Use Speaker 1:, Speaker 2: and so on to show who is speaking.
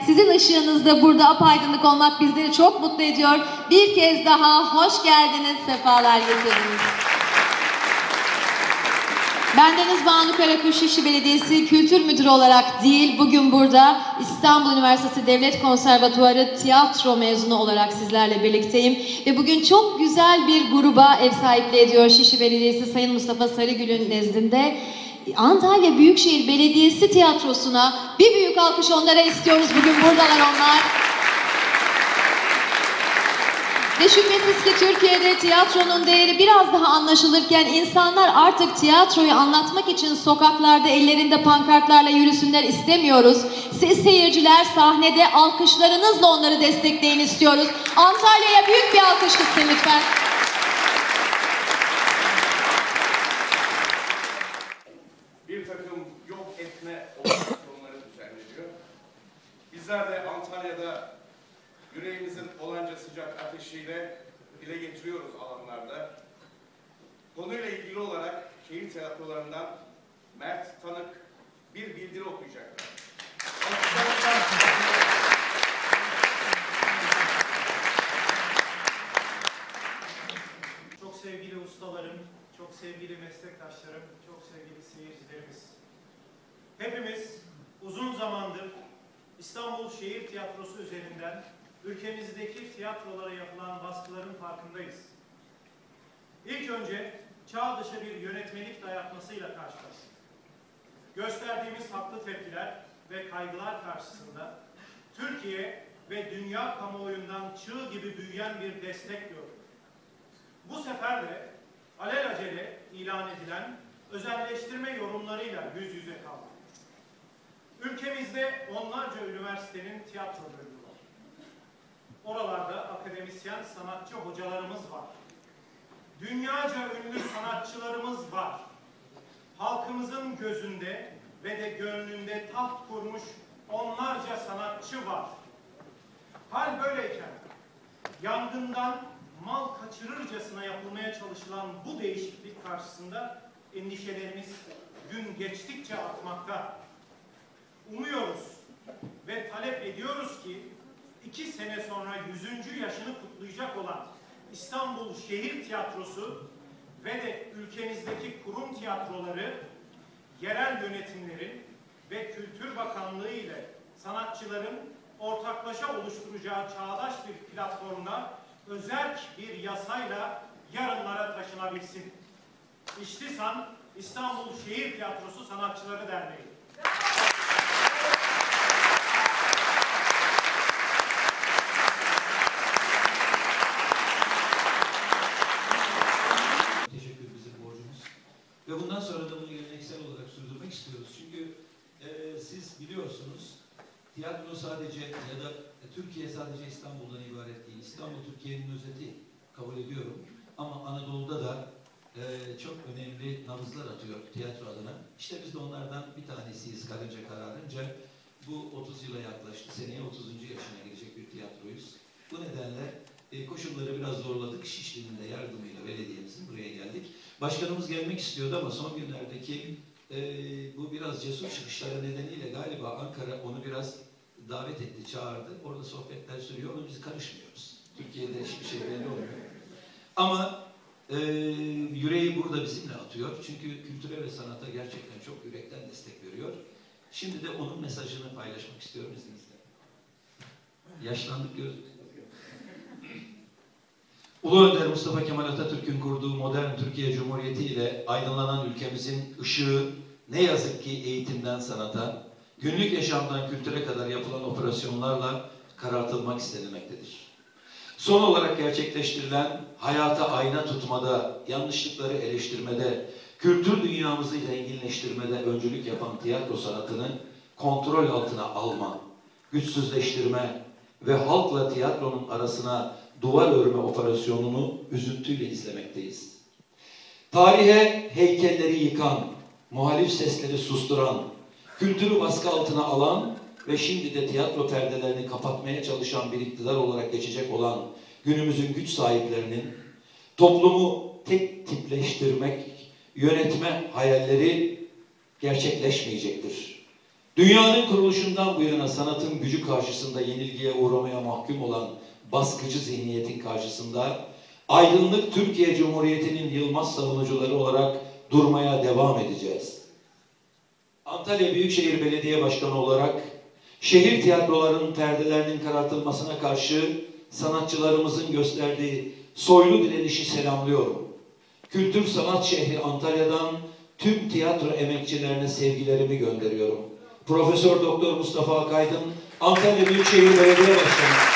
Speaker 1: Sizin ışığınızda burada apaydınlık olmak bizleri çok mutlu ediyor. Bir kez daha hoş geldiniz, sefalar getirdiniz. Bendeniz Banu Karakuş Şişli Belediyesi Kültür Müdürü olarak değil, bugün burada İstanbul Üniversitesi Devlet Konservatuarı tiyatro mezunu olarak sizlerle birlikteyim. Ve bugün çok güzel bir gruba ev sahipliği ediyor Şişli Belediyesi Sayın Mustafa Sarıgül'ün nezdinde. Antalya Büyükşehir Belediyesi Tiyatrosu'na bir büyük alkış onlara istiyoruz. Bugün buradalar onlar. Ve şüphesiz ki Türkiye'de tiyatronun değeri biraz daha anlaşılırken insanlar artık tiyatroyu anlatmak için sokaklarda ellerinde pankartlarla yürüsünler istemiyoruz. Siz seyirciler sahnede alkışlarınızla onları destekleyin istiyoruz. Antalya'ya büyük bir alkış lütfen.
Speaker 2: Yüreğimizin olanca sıcak ateşiyle dile getiriyoruz alanlarda. Konuyla ilgili olarak şehir tiyatrolarından Mert Tanık bir bildiri okuyacaklar.
Speaker 3: Çok sevgili ustalarım, çok sevgili meslektaşlarım, çok sevgili seyircilerimiz. Hepimiz uzun zamandır İstanbul Şehir Tiyatrosu üzerinden ülkemizdeki tiyatrolara yapılan baskıların farkındayız. İlk önce çağ dışı bir yönetmelik dayatmasıyla karşılaştık. Gösterdiğimiz haklı tepkiler ve kaygılar karşısında Türkiye ve dünya kamuoyundan çığ gibi büyüyen bir destek gördük. Bu sefer de alelacele ilan edilen özelleştirme yorumlarıyla yüz yüze kaldık. Ülkemizde onlarca üniversitenin tiyatro bölümü. Oralarda akademisyen sanatçı hocalarımız var. Dünyaca ünlü sanatçılarımız var. Halkımızın gözünde ve de gönlünde taht kurmuş onlarca sanatçı var. Hal böyleyken yangından mal kaçırırcasına yapılmaya çalışılan bu değişiklik karşısında endişelerimiz gün geçtikçe artmakta. Umuyoruz ve talep ediyoruz ki iki sene sonra 100. yaşını kutlayacak olan İstanbul Şehir Tiyatrosu ve de ülkemizdeki kurum tiyatroları yerel yönetimlerin ve Kültür Bakanlığı ile sanatçıların ortaklaşa oluşturacağı çağdaş bir platformda özerk bir yasayla yarınlara taşınabilsin. İştisan İstanbul Şehir Tiyatrosu Sanatçıları Derneği.
Speaker 4: Ve bundan sonra da bunu geleneksel olarak sürdürmek istiyoruz. Çünkü e, siz biliyorsunuz tiyatro sadece ya da e, Türkiye sadece İstanbul'dan ibaret değil. İstanbul Türkiye'nin özeti kabul ediyorum. Ama Anadolu'da da e, çok önemli nabızlar atıyor tiyatro adına. İşte biz de onlardan bir tanesiyiz karınca kararınca. Bu 30 yıla yaklaştı. Seneye 30. yaşına girecek bir tiyatroyuz. Bu nedenle e, koşulları biraz zorladık. Şişli'nin de yardımıyla belediyemizin buraya geldik. Başkanımız gelmek istiyordu ama son günlerdeki e, bu biraz cesur çıkışları nedeniyle galiba Ankara onu biraz davet etti, çağırdı. Orada sohbetler sürüyor ama biz karışmıyoruz. Türkiye'de hiçbir şey belli olmuyor. Ama e, yüreği burada bizimle atıyor. Çünkü kültüre ve sanata gerçekten çok yürekten destek veriyor. Şimdi de onun mesajını paylaşmak istiyorum izninizle. Yaşlandık gördük. Ulu Önder Mustafa Kemal Atatürk'ün kurduğu modern Türkiye Cumhuriyeti ile aydınlanan ülkemizin ışığı ne yazık ki eğitimden sanata, günlük yaşamdan kültüre kadar yapılan operasyonlarla karartılmak istenilmektedir. Son olarak gerçekleştirilen hayata ayna tutmada, yanlışlıkları eleştirmede, kültür dünyamızı zenginleştirmede öncülük yapan tiyatro sanatını kontrol altına alma, güçsüzleştirme ve halkla tiyatronun arasına duvar örme operasyonunu üzüntüyle izlemekteyiz. Tarihe heykelleri yıkan, muhalif sesleri susturan, kültürü baskı altına alan ve şimdi de tiyatro perdelerini kapatmaya çalışan bir iktidar olarak geçecek olan günümüzün güç sahiplerinin toplumu tek tipleştirmek, yönetme hayalleri gerçekleşmeyecektir. Dünyanın kuruluşundan bu yana sanatın gücü karşısında yenilgiye uğramaya mahkum olan baskıcı zihniyetin karşısında aydınlık Türkiye Cumhuriyeti'nin yılmaz savunucuları olarak durmaya devam edeceğiz. Antalya Büyükşehir Belediye Başkanı olarak şehir tiyatrolarının perdelerinin karartılmasına karşı sanatçılarımızın gösterdiği soylu direnişi selamlıyorum. Kültür Sanat Şehri Antalya'dan tüm tiyatro emekçilerine sevgilerimi gönderiyorum. Profesör Doktor Mustafa Akaydın, Antalya Büyükşehir Belediye Başkanı.